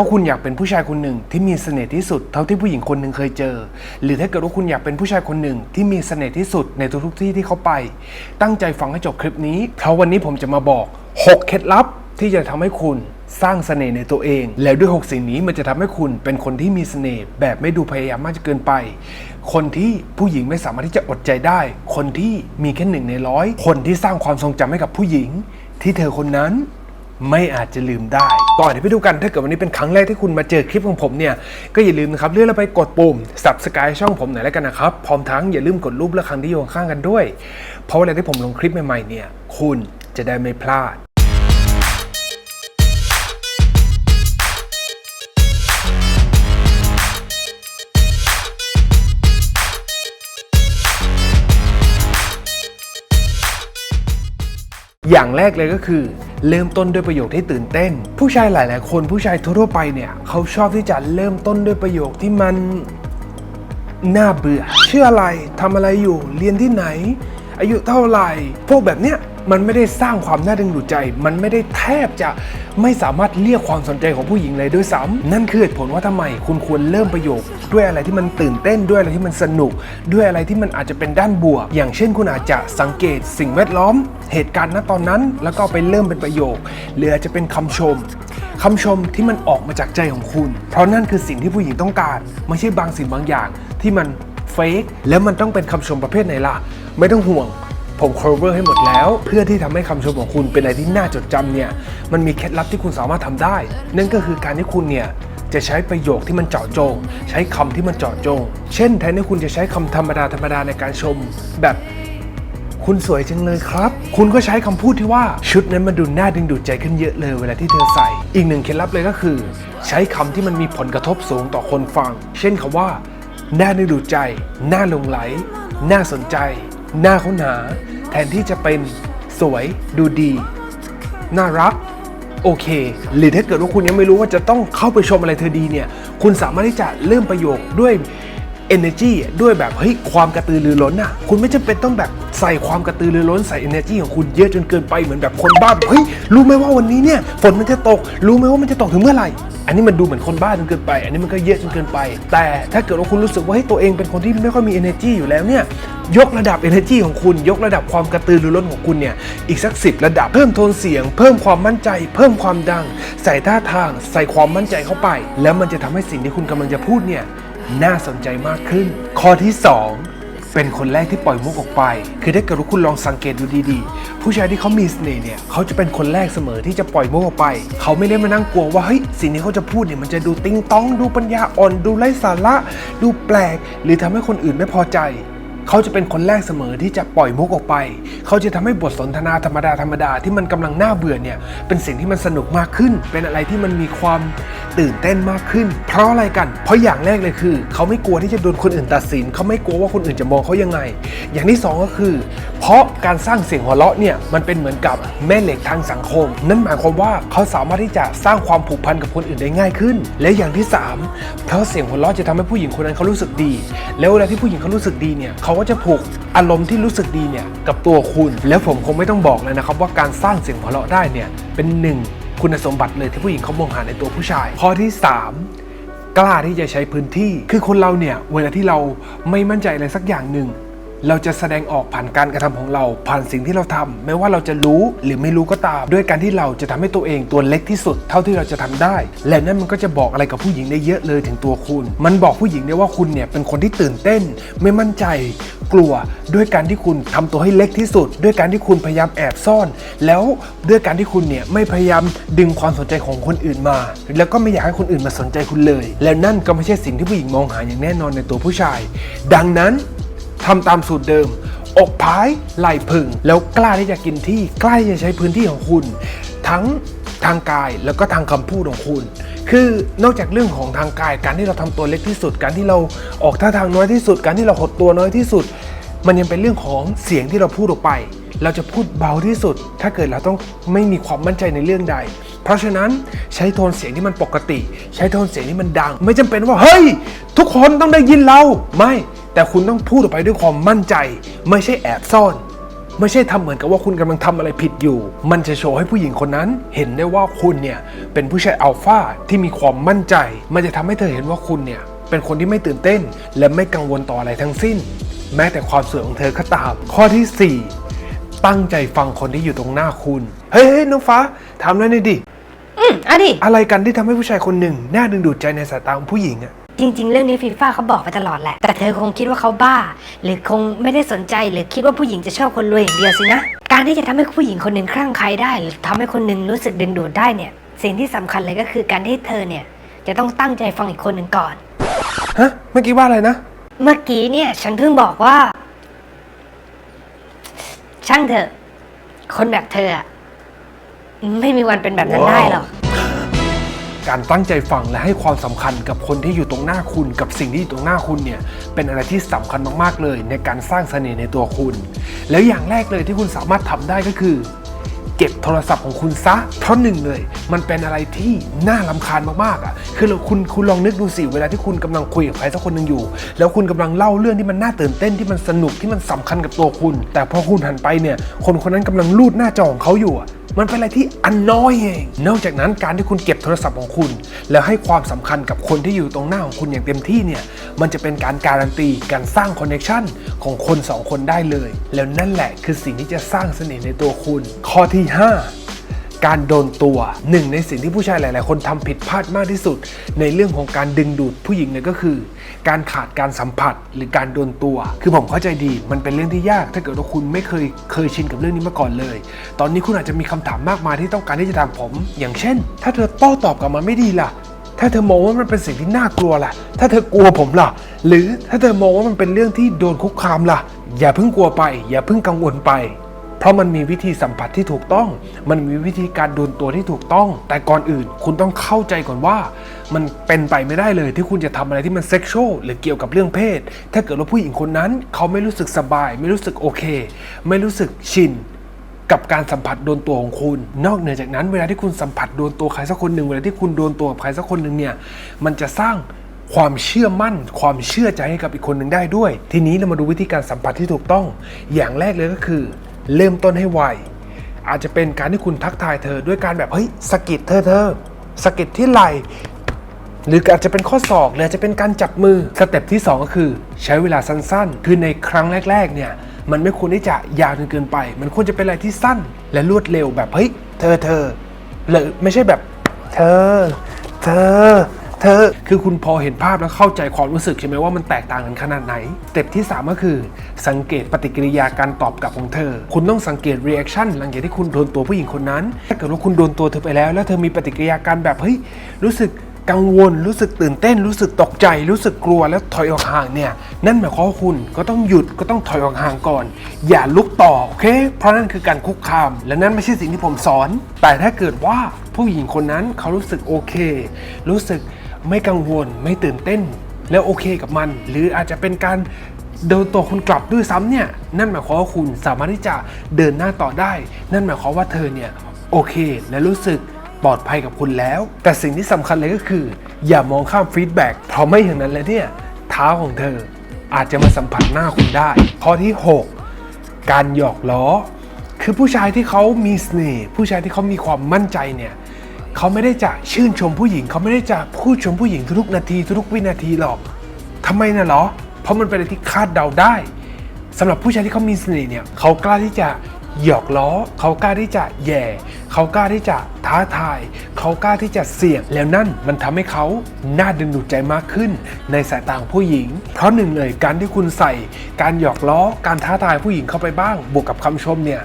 าคุณอยากเป็นผู้ชายคนหนึ่งที่มีเสน่ห์ที่สุด เท่าที่ผู้หญิงคนหนึ่งเคยเจอ หรือถ้าเกิดว่าคุณอยากเป็นผู้ชายคนหนึ่งที่มีเสน่ห์ที่สุดในทุกๆที่ที่เขาไป ตั้งใจฟังให้จบคลิปนี้เพราะวันนี้ผมจะมาบอก 6 เคล็ดลับที่จะทำให้คุณสร้างเสน่ห์ในตัวเอง แล้วด้วย 6 สิ่งนี้มันจะทำให้คุณเป็นคนที่มีเสน่ห์แบบไม่ดูพยายามมากจนเกินไป คนที่ผู้หญิงไม่สามารถที่จะอดใจได้ คนที่มีแค่หนึ่งในร้อยคนที่สร้างความทรงจำให้กับผู้หญิง ที่เธอคนนั้น ไม่อาจจะลืมได้ ก่อนที่ไปดูกันถ้าเกิดวันนี้เป็นครั้งแรกที่คุณมาเจอคลิปของผมเนี่ย ก็อย่าลืมนะครับเลื่อนไปกดปุ่ม subscribe ช่องผมหน่อยแล้วกันนะครับ พร้อมทั้งอย่าลืมกดรูปและครั้งที่อยู่ข้างกันด้วย เพราะเวลาที่ผมลงคลิปใหม่ๆเนี่ย คุณจะได้ไม่พลาด อย่างแรกเลยก็คือ เริ่มต้นด้วยประโยคที่ตื่นเต้น ผู้ชายหลาย ๆ คนผู้ชายทั่วไปเนี่ยเขาชอบที่จะเริ่มต้นด้วยประโยคที่มันน่าเบื่อ เชื่ออะไรทำอะไรอยู่ เรียนที่ไหน อายุเท่าไหร่ พวกแบบเนี้ย มันไม่ได้สร้างความน่าดึงดูดใจ มันไม่ได้แทบจะไม่สามารถเรียกความสนใจของผู้หญิงเลยด้วยซ้ำนั่นคือเหตุผลว่าทำไมคุณควรเริ่มประโยค ด้วยอะไรที่มันตื่นเต้นด้วยอะไรที่มันสนุก ด้วยอะไรที่มันอาจจะเป็นด้านบวก อย่างเช่นคุณอาจจะสังเกตสิ่งแวดล้อม เหตุการณ์ณตอนนั้น แล้วก็ไปเริ่มเป็นประโยคหรืออาจจะเป็นคำชมคำชมที่มันออกมาจากใจของคุณ เพราะนั่นคือสิ่งที่ผู้หญิงต้องการ ไม่ใช่บางสิ่งบางอย่างที่มันเฟกแล้วมันต้องเป็นคำชมประเภทไหนล่ะ ไม่ต้องห่วง ผม cover ให้หมดแล้ว เพื่อที่ทำให้คำชมของคุณเป็นอะไรที่น่าจดจำเนี่ยมันมีเคล็ดลับที่คุณสามารถทำได้ นั่นก็คือการที่คุณเนี่ยจะใช้ประโยคที่มันเจาะจง ใช้คำที่มันเจาะจง เช่น แทนที่คุณจะใช้คำธรรมดาธรรมดาในการชม แบบคุณสวยจังเลยครับ คุณก็ใช้คำพูดที่ว่าชุดนั้นมันดูน่าดึงดูดใจขึ้นเยอะเลยเวลาที่เธอใส่ อีกหนึ่งเคล็ดลับเลยก็คือ ใช้คำที่มันมีผลกระทบสูงต่อคนฟัง เช่นคำว่า น่าดึงดูดใจ น่าลงไหล น่าสนใจ หน่าค้นหนาแทนที่จะเป็นสวยดูดี น่ารัก โอเค หรือถ้าเกิดว่าคุณยังไม่รู้ว่าจะต้องเข้าไปชมอะไรเธอดีเนี่ย คุณสามารถที่จะเริ่มประโยคด้วย energy ด้วยแบบเฮ้ยความกระตือรือร้นอะคุณไม่จำเป็นต้องแบบใส่ความกระตือรือร้นใส่ energy ของคุณเยอะจนเกินไปเหมือนแบบคนบ้าแบบเฮ้ยรู้ไหมว่าวันนี้เนี่ยฝนมันจะตก รู้ไหมว่ามันจะตกถึงเมื่อไหร่ อันนี้มันดูเหมือนคนบ้าจนเกินไป อันนี้มันก็เยอะจนเกินไป แต่ถ้าเกิดว่าคุณรู้สึกว่าให้ตัวเองเป็นคนที่ไม่ค่อยมี energy อยู่แล้วเนี่ยยกระดับ energy ของคุณ ยกระดับความกระตือรือร้นของคุณเนี่ยอีกสักสิระดับเพิ่มโทนเสียง เพิ่มความมั่นใจ เพิ่มความดัง ใส่ท่าทาง ใส่ความมั่นใจเข้าไป แล้วมันจะทำให้สิ่งที่คุณกำลังจะพูดเนี่ยน่าสนใจมากขึ้น ข้อที่ 2 เป็นคนแรกที่ปล่อยมุกออกไป คือถ้าเกิดว่าคุณลองสังเกตดูดีๆ ผู้ชายที่เขามีเสน่ห์เนี่ยเขาจะเป็นคนแรกเสมอที่จะปล่อยมุกออกไป เขาไม่ได้มานั่งกลัวว่าเฮ้ยสิ่งที่เขาจะพูดเนี่ยมันจะดูติ้งต้อง ดูปัญญาอ่อน ดูไร้สาระ ดูแปลก หรือทำให้คนอื่นไม่พอใจ เขาจะเป็นคนแรกเสมอที่จะปล่อยมุกออกไป เขาจะทำให้บทสนทนาธรรมดาธรรมดาที่มันกำลังน่าเบื่อเนี่ยเป็นสิ่งที่มันสนุกมากขึ้น เป็นอะไรที่มันมีความตื่นเต้นมากขึ้น เพราะอะไรกัน เพราะอย่างแรกเลยคือ เขาไม่กลัวที่จะโดนคนอื่นตัดสิน เขาไม่กลัวว่าคนอื่นจะมองเขายังไง อย่างที่สองก็คือ เพราะการสร้างเสียงหัวเราะเนี่ยมันเป็นเหมือนกับแม่เหล็กทางสังคม นั่นหมายความว่าเขาสามารถที่จะสร้างความผูกพันกับคนอื่นได้ง่ายขึ้น และอย่างที่สามเพราะเสียงหัวเราะจะทำให้ผู้หญิงคนนั้นเขารู้สึกดี แล้วเวลาที่ผู้หญิงเขารู้สึกดีเนี่ยเขาก็จะผูกอารมณ์ที่รู้สึกดีเนี่ยกับตัวคุณ แล้วผมคงไม่ต้องบอกเลยนะครับว่าการสร้างเสียงหัวเราะได้เนี่ยเป็นหนึ่งคุณสมบัติเลยที่ผู้หญิงเขามองหาในตัวผู้ชาย ข้อที่สามกล้าที่จะใช้พื้นที่ คือคนเราเนี่ยเวลาที่เราไม่มั่นใจอะไรสักอย่างหนึ่ง เราจะแสดงออกผ่านการกระทำของเราผ่านสิ่งที่เราทำไม่ว่าเราจะรู้หรือไม่รู้ก็ตาม ด้วยการที่เราจะทำให้ตัวเองตัวเล็กที่สุด เท่าที่เราจะทำได้ และนั่นมันก็จะบอกอะไรกับผู้หญิงได้เยอะเลยถึงตัวคุณ มันบอกผู้หญิงได้ว่าคุณเนี่ยเป็นคนที่ตื่นเต้น ไม่มั่นใจกลัวด้วยการที่คุณทำตัวให้เล็กที่สุด ด้วยการที่คุณพยายามแอบซ่อน แล้วด้วยการที่คุณเนี่ยไม่พยายามดึงความสนใจของคนอื่นมา แล้วก็ไม่อยากให้คนอื่นมาสนใจคุณเลย แล้วนั่นก็ไม่ใช่สิ่งที่ผู้หญิงมองหาอย่างแน่นอนในตัวผู้ชาย ดังนั้น ทำตามสูตรเดิม อกพายไหล่พึงแล้วกล้าที่จะกินที่กล้าที่จะใช้พื้นที่ของคุณ ทั้งทางกายแล้วก็ทางคำพูดของคุณ คือนอกจากเรื่องของทางกายการที่เราทำตัวเล็กที่สุด การที่เราออกท่าทางน้อยที่สุด การที่เราหดตัวน้อยที่สุด มันยังเป็นเรื่องของเสียงที่เราพูดออกไป เราจะพูดเบาที่สุด ถ้าเกิดเราต้องไม่มีความมั่นใจในเรื่องใด เพราะฉะนั้นใช้โทนเสียงที่มันปกติ ใช้โทนเสียงที่มันดัง ไม่จำเป็นว่าเฮ้ย ทุกคนต้องได้ยินเราไม่ แต่คุณต้องพูดออกไปด้วยความมั่นใจ ไม่ใช่แอบซ่อน ไม่ใช่ทำเหมือนกับว่าคุณกำลังทำอะไรผิดอยู่ มันจะโชว์ให้ผู้หญิงคนนั้น เห็นได้ว่าคุณเนี่ยเป็นผู้ชายอัลฟาที่มีความมั่นใจ มันจะทำให้เธอเห็นว่าคุณเนี่ยเป็นคนที่ไม่ตื่นเต้น และไม่กังวลต่ออะไรทั้งสิ้น แม้แต่ความสวยของเธอก็ตาม ข้อที่สี่ตั้งใจฟังคนที่อยู่ตรงหน้าคุณ เฮ้ยเฮ้ยน้องฟ้าถามหน่อยหน่อยดิอืมอะดิอะไรกันที่ทำให้ผู้ชายคนหนึ่งน่าดึงดูดใจในสายตาของผู้หญิงอะ จริง ๆ เรื่องนี้ฟีฟ่าเขาบอกไปตลอดแหละ แต่เธอคงคิดว่าเขาบ้า หรือคงไม่ได้สนใจหรือคิดว่าผู้หญิงจะชอบคนรวยอย่างเดียวสินะ การที่จะทำให้ผู้หญิงคนหนึ่งคลั่งไคล้ได้ หรือทำให้คนหนึ่งรู้สึกดึงดูดได้เนี่ยสิ่งที่สำคัญเลยก็คือการที่เธอเนี่ยจะต้องตั้งใจฟังอีกคนหนึ่งก่อนฮะเมื่อกี้ว่าอะไรนะ เมื่อกี้เนี่ยฉันเพิ่งบอกว่า ช่างเถอะ คนแบบเธออะไม่มีวันเป็นแบบนั้นได้หรอก การตั้งใจฟังและให้ความสำคัญกับคนที่อยู่ตรงหน้าคุณ กับสิ่งที่อยู่ตรงหน้าคุณเนี่ยเป็นอะไรที่สำคัญมากๆเลย ในการสร้างเสน่ห์ในตัวคุณ แล้วอย่างแรกเลยที่คุณสามารถทำได้ก็คือ รศัพท์ของคุณซะเพราะหนึ่งเลย มันเป็นอะไรที่น่าลำคาญมากๆอะคือเราคุณคุณลองนึกดูสิเวลาที่คุณกำลังคุยกับใครสักคนหนึ่งอยู่ แล้วคุณกำลังเล่าเรื่องที่มันน่าตื่นเต้นที่มันสนุกที่มันสำคัญกับตัวคุณ แต่พอคุณหันไปเนี่ย คนคนนั้นกำลังลูดหน้าจอของเขาอยู่อะมันเป็นอะไรที่อันน้อยเอง นอกจากนั้นการที่คุณเก็บโทรศัพท์ของคุณ แล้วให้ความสำคัญกับคนที่อยู่ตรงหน้าของคุณอย่างเต็มที่เนี่ย มันจะเป็นการการันตีการสร้างคอนเนคชันของคนสองคนได้เลย แล้วนั่นแหละคือสิ่งที่จะสร้างเสน่ห์ในตัวคุณ ข้อที่ 5การโดนตัวหนึ่งในสิ่งที่ผู้ชายหลาย ๆ คนทำผิดพลาดมากที่สุด ในเรื่องของการดึงดูดผู้หญิงเนี่ยก็คือ การขาดการสัมผัสหรือการโดนตัว คือผมเข้าใจดี มันเป็นเรื่องที่ยาก ถ้าเกิดว่าคุณไม่เคยเคยชินกับเรื่องนี้มาก่อนเลย ตอนนี้คุณอาจจะมีคำถามมากมายที่ต้องการที่จะถามผม อย่างเช่น ถ้าเธอโต้ตอบกลับมาไม่ดีล่ะถ้าเธอมองว่ามันเป็นสิ่งที่น่ากลัวล่ะ ถ้าเธอกลัวผมล่ะ หรือถ้าเธอมองว่ามันเป็นเรื่องที่โดนคุกคามล่ะ อย่าเพิ่งกลัวไป อย่าเพิ่งกังวลไป เพราะมันมีวิธีสัมผัสที่ถูกต้อง มันมีวิธีการโดนตัวที่ถูกต้อง แต่ก่อนอื่น คุณต้องเข้าใจก่อนว่า มันเป็นไปไม่ได้เลยที่คุณจะทำอะไรที่มันเซ็กชวลหรือเกี่ยวกับเรื่องเพศ ถ้าเกิดว่าผู้หญิงคนนั้น เขาไม่รู้สึกสบาย ไม่รู้สึกโอเค ไม่รู้สึกชินกับการสัมผัสโดนตัวของคุณ นอกเหนือจากนั้นเวลาที่คุณสัมผัสโดนตัวใครสักคนหนึ่งเวลาที่คุณโดนตัวกับใครสักคนหนึ่งเนี่ยมันจะสร้างความเชื่อมั่น ความเชื่อใจให้กับอีกคนหนึ่งได้ด้วย ทีนี้เรามาดูวิธีการสัมผัสที่ถูกต้อง อย่างแรกเลยก็คือ เริ่มต้นให้ไว อาจจะเป็นการที่คุณทักทายเธอด้วยการแบบเฮ้ยสกิดเธอเธอสกิดที่ไหลหรืออาจจะเป็นข้อศอกหรืออาจจะเป็นการจับมือสเต็ปที่ 2 ก็คือ ใช้เวลาสั้นๆ คือในครั้งแรก ๆ เนี่ย มันไม่ควรที่จะยาวจนเกินไป มันควรจะเป็นอะไรที่สั้น และรวดเร็วแบบเฮ้ยเธอเธอหรือไม่ใช่แบบ เธอ เธอ เธอคือคุณพอเห็นภาพแล้วเข้าใจความรู้สึกใช่ไหมว่ามันแตกต่างกันขนาดไหนสเต็ปที่ 3 ก็คือ สังเกตปฏิกิริยาการตอบกลับของเธอ คุณต้องสังเกต reaction หลังจากที่คุณโดนตัวผู้หญิงคนนั้น ถ้าเกิดว่าคุณโดนตัวเธอไปแล้ว แล้วเธอมีปฏิกิริยาการแบบเฮ้ยรู้สึกกังวลรู้สึกตื่นเต้น รู้สึกตกใจ รู้สึกกลัวแล้วถอยออกห่างเนี่ยนั่นหมายความว่าคุณก็ต้องหยุดก็ต้องถอยออกห่างก่อน อย่าลุกต่อโอเค เพราะนั่นคือการคุกคาม และนั่นไม่ใช่สิ่งที่ผมสอน แต่ถ้าเกิดว่า ผู้หญิงคนนั้นเขารู้สึกโอเค รู้สึกไม่กังวล ไม่ตื่นเต้น แล้วโอเคกับมัน หรืออาจจะเป็นการเดินตัวคุณกลับด้วยซ้ำเนี่ย นั่นหมายความว่าคุณสามารถที่จะเดินหน้าต่อได้ นั่นหมายความว่าเธอเนี่ยโอเค และรู้สึกปลอดภัยกับคุณแล้ว แต่สิ่งที่สำคัญเลยก็คือ อย่ามองข้ามฟีดแบ็กเพราะไม่อย่างนั้นแล้วเนี่ยเท้าของเธออาจจะมาสัมผัสหน้าคุณได้ ข้อที่ 6 การหยอกล้อ คือผู้ชายที่เขามีเสน่ห์ผู้ชายที่เขามีความมั่นใจเนี่ย เขาไม่ได้จะชื่นชมผู้หญิง เขาไม่ได้จะพูดชมผู้หญิงทุกนาทีทุกวินาทีหรอกทำไมน่ะหรอ เพราะมันเป็นอะไรที่คาดเดาได้สำหรับผู้ชายที่เขามีเสน่ห์เนี่ยเขากล้าที่จะหยอกล้อ เขากล้าที่จะแย่ เขากล้าที่จะท้าทาย เขากล้าที่จะเสี่ยง แล้วนั่นมันทำให้เขาน่าดึงดูดใจมากขึ้น ในสายตาของผู้หญิง เพราะหนึ่งเลยการที่คุณใส่ การหยอกล้อ การท้าทายผู้หญิงเข้าไปบ้าง บวกกับคำชมเนี่ย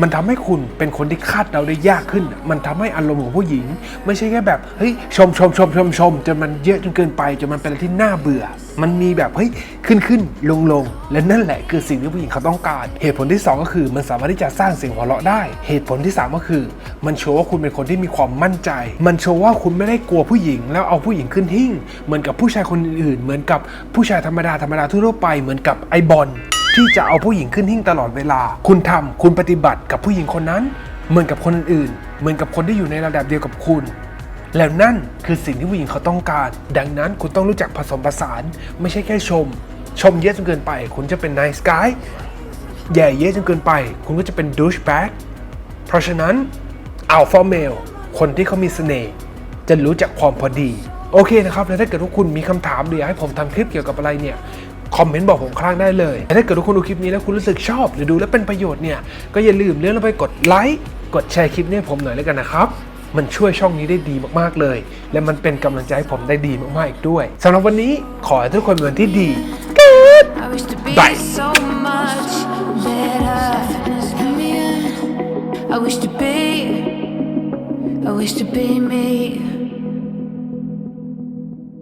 มันทำให้คุณเป็นคนที่คาดเดาได้ยากขึ้น มันทำให้อารมณ์ของผู้หญิง ไม่ใช่แค่แบบเฮ้ยชมชมชมชมชมจนมันเยอะจนเกินไปจนมันเป็นอะไรที่น่าเบื่อ มันมีแบบเฮ้ยขึ้นขึ้นลงลงและนั่นแหละคือสิ่งที่ผู้หญิงเขาต้องการ เหตุผลที่สองก็คือมันสามารถที่จะสร้างเสียงหัวเราะได้ เหตุผลที่สามก็คือ มันโชว์ว่าคุณเป็นคนที่มีความมั่นใจ มันโชว์ว่าคุณไม่ได้กลัวผู้หญิง แล้วเอาผู้หญิงขึ้นหิ้งเหมือนกับผู้ชายคนอื่น เหมือนกับผู้ชายธรรมดาธรรมดาทั่วไปเหมือนกับไอบอล ที่จะเอาผู้หญิงขึ้นหิ้งตลอดเวลา คุณทำคุณปฏิบัติกับผู้หญิงคนนั้น เหมือนกับคนอื่น เหมือนกับคนที่อยู่ในระดับเดียวกับคุณ แล้วนั่นคือสิ่งที่ผู้หญิงเขาต้องการ ดังนั้นคุณต้องรู้จักผสมผสาน ไม่ใช่แค่ชม ชมเยอะจนเกินไป คุณจะเป็น nice guy แย่เยอะจนเกินไป คุณก็จะเป็นดูชแบ็กเพราะฉะนั้นอัลฟาเมลคนที่เขามีเสน่ห์จะรู้จักความพอดี โอเคนะครับ แล้วถ้าเกิดว่าคุณมีคำถามหรืออยากให้ผมทำคลิปเกี่ยวกับอะไรเนี่ย คอมเมนต์บอกผมข้างล่างได้เลยแต่ถ้าเกิดว่าคุณดูคลิปนี้แล้วคุณรู้สึกชอบ หรือดูแล้วเป็นประโยชน์เนี่ยก็อย่าลืมเลื่อนลงไปกดไลค์กดแชร์คลิปนี้ให้ผมหน่อยแล้วกันนะครับมันช่วยช่องนี้ได้ดีมากๆเลย และมันเป็นกำลังใจให้ผมได้ดีมากๆอีกด้วยสำหรับวันนี้ขอให้ทุกคนมีวันที่ดี I wish to be Bye. so much better. I wish to be, I wish to be me.